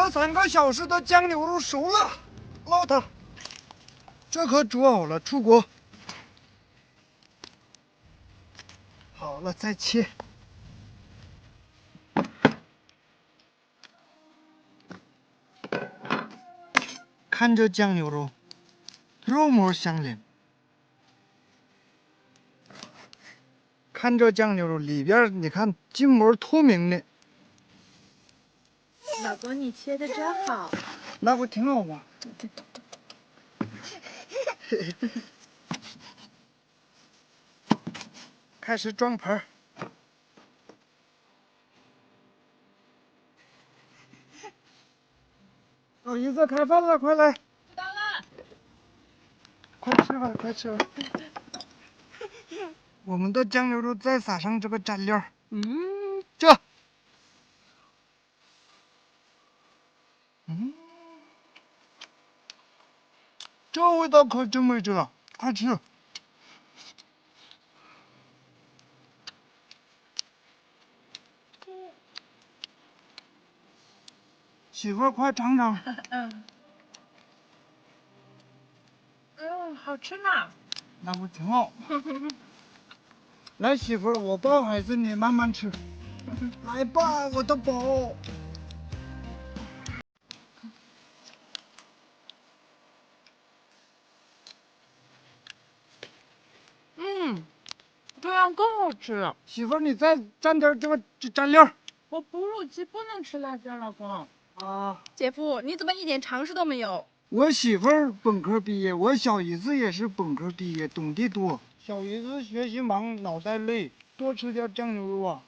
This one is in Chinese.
了三个小时的酱牛肉熟了，捞它。这可煮好了，出锅。好了，再切。看这酱牛肉，肉膜相连。看这酱牛肉里边，你看筋膜透明的，老公，你切的真好。那不挺好吗？开始装盆儿。老姨子开饭了，快来！知道了。快吃吧，快吃吧。我们的酱牛肉再撒上这个蘸料儿，嗯，这，嗯，这味道可真没辙，快吃。媳妇儿，快尝尝。嗯。嗯，好吃呢。那不挺好？来，媳妇儿，我抱孩子，你慢慢吃。来吧，我的宝。样更好吃。媳妇儿，你再蘸点这个蘸料。我哺乳期不能吃辣椒，老公。啊，姐夫，你怎么一点常识都没有？我媳妇儿本科毕业，我小姨子也是本科毕业，懂得多。小姨子学习忙，脑袋累，多吃点酱牛肉啊。